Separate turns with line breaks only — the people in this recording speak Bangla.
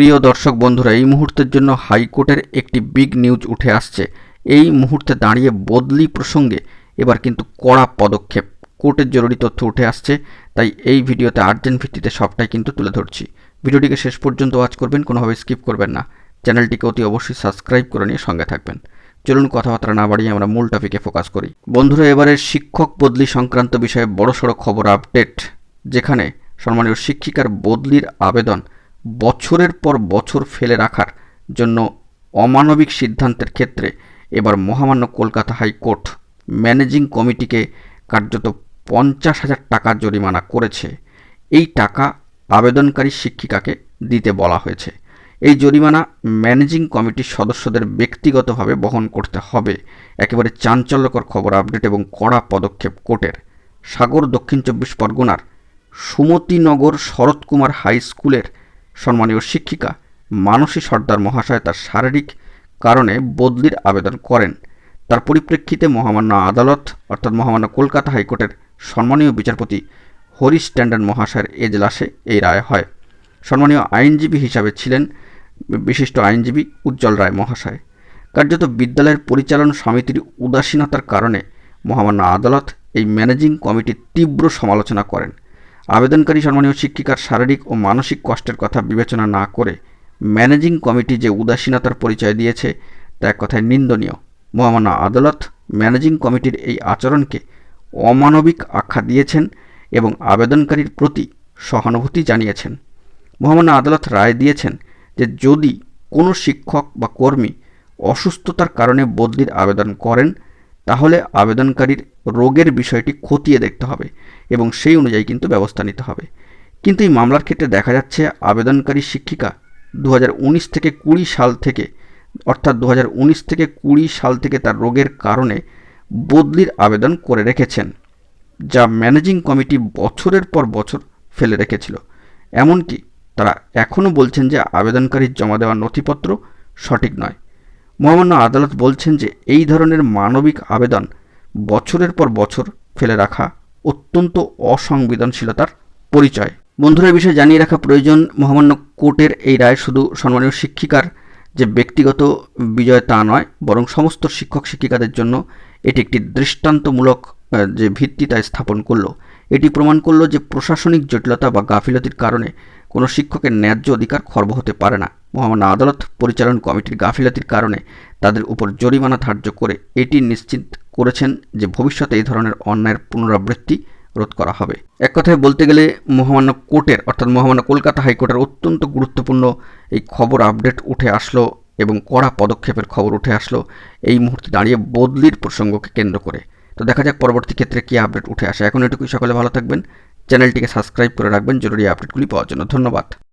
প্রিয় দর্শক বন্ধুরা, এই মুহূর্তের জন্য হাইকোর্টের একটি বিগ নিউজ উঠে আসছে। এই মুহূর্তে দাঁড়িয়ে বদলি প্রসঙ্গে এবার কিন্তু কড়া পদক্ষেপ। কোর্টের জরুরি তথ্য উঠে আসছে, তাই এই ভিডিওতে আর্জেন্ট ভিত্তিতে সবটাই কিন্তু তুলে ধরছি। ভিডিওটিকে শেষ পর্যন্ত ওয়াচ করবেন, কোনোভাবে স্কিপ করবেন না। চ্যানেলটিকে অতি অবশ্যই সাবস্ক্রাইব করে নিয়ে সঙ্গে থাকবেন। চলুন কথাবার্তা না বাড়িয়ে আমরা মূল টপিকে ফোকাস করি। বন্ধুরা, এবারে শিক্ষক বদলি সংক্রান্ত বিষয়ে বড়সড় খবর আপডেট, যেখানে সম্মানীয় শিক্ষিকার বদলির আবেদন বছরের পর বছর ফেলে রাখার জন্য অমানবিক সিদ্ধান্তের ক্ষেত্রে এবার মহামান্য কলকাতা হাইকোর্ট ম্যানেজিং কমিটিকে কার্যত পঞ্চাশ হাজার টাকা জরিমানা করেছে। এই টাকা আবেদনকারী শিক্ষিকাকে দিতে বলা হয়েছে। এই জরিমানা ম্যানেজিং কমিটির সদস্যদের ব্যক্তিগতভাবে বহন করতে হবে। একেবারে চাঞ্চল্যকর খবর আপডেট এবং কড়া পদক্ষেপ কোর্টের। সাগর দক্ষিণ চব্বিশ পরগনার সুমতিনগর শরৎকুমার হাই স্কুলের সম্মানীয় শিক্ষিকা, মানসী সর্দার মহাশয় তার শারীরিক কারণে বদলির আবেদন করেন। তার পরিপ্রেক্ষিতে মহামান্য আদালত, অর্থাৎ মহামান্য কলকাতা হাইকোর্টের সম্মানীয় বিচারপতি হরিশ ট্যান্ডন মহাশয়ের এজলাসে এই রায় হয়। সম্মানীয় আইনজীবী হিসাবে ছিলেন বিশিষ্ট আইনজীবী উজ্জ্বল রায় মহাশয়। কার্যত বিদ্যালয়ের পরিচালন সমিতির উদাসীনতার কারণে মহামান্য আদালত এই ম্যানেজিং কমিটির তীব্র সমালোচনা করেন। আবেদনকারী সম্মানীয় শিক্ষিকার শারীরিক ও মানসিক কষ্টের কথা বিবেচনা না করে ম্যানেজিং কমিটি যে উদাসীনতার পরিচয় দিয়েছে, তা এক কথায় নিন্দনীয়। মহামান্য আদালত ম্যানেজিং কমিটির এই আচরণকে অমানবিক আখ্যা দিয়েছেন এবং আবেদনকারীর প্রতি সহানুভূতি জানিয়েছেন। মহামান্য আদালত রায় দিয়েছেন যে যদি কোনো শিক্ষক বা কর্মী অসুস্থতার কারণে বদলির আবেদন করেন তাহলে আবেদনকারীর রোগের বিষয়টি খতিয়ে দেখতে হবে এবং সেই অনুযায়ী কিন্তু ব্যবস্থা নিতে হবে। কিন্তু এই মামলার ক্ষেত্রে দেখা যাচ্ছে আবেদনকারী শিক্ষিকা দু হাজার উনিশ থেকে কুড়ি সাল থেকে, অর্থাৎ দু হাজার উনিশ থেকে কুড়ি সাল থেকে তার রোগের কারণে বদলির আবেদন করে রেখেছেন, যা ম্যানেজিং কমিটি বছরের পর বছর ফেলে রেখেছিল। এমনকি তারা এখনও বলছেন যে আবেদনকারীর জমা দেওয়া নথিপত্র সঠিক নয়। মহামান্য আদালত বলছেন যে এই ধরনের মানবিক আবেদন বছরের পর বছর ফেলে রাখা অত্যন্ত অসংবেদনশীলতার পরিচয়। বন্ধুরা বিষয়ে জানিয়ে রাখা প্রয়োজন, মহামান্য কোর্টের এই রায় শুধু সম্মানীয় শিক্ষিকার যে ব্যক্তিগত বিজয় তা নয়, বরং সমস্ত শিক্ষক শিক্ষিকাদের জন্য এটি একটি দৃষ্টান্তমূলক যে ভিত্তি তা স্থাপন করল। এটি প্রমাণ করল যে প্রশাসনিক জটিলতা বা গাফিলতির কারণে কোনো শিক্ষকের ন্যায্য অধিকার খর্ব হতে পারে না। মহামান্য আদালত পরিচালন কমিটির গাফিলতির কারণে তাদের উপর জরিমানা ধার্য করে এটি নিশ্চিত করেছেন যে ভবিষ্যতে এই ধরনের অন্যায়ের পুনরাবৃত্তি রোধ করা হবে। এক কথায় বলতে গেলে মহামান্য কোর্টের, অর্থাৎ মহামান্য কলকাতা হাইকোর্টের অত্যন্ত গুরুত্বপূর্ণ এই খবর আপডেট উঠে আসলো এবং কড়া পদক্ষেপের খবর উঠে আসলো এই মুহূর্তে দাঁড়িয়ে বদলির প্রসঙ্গকে কেন্দ্র করে। তো দেখা যাক পরবর্তী ক্ষেত্রে কী আপডেট উঠে আসে। এখন এটুকুই, সকলে ভালো থাকবেন। চ্যানেলটিকে সাবস্ক্রাইব করে রাখবেন। জরুরি আপডেটগুলি পাওয়ার জন্য ধন্যবাদ।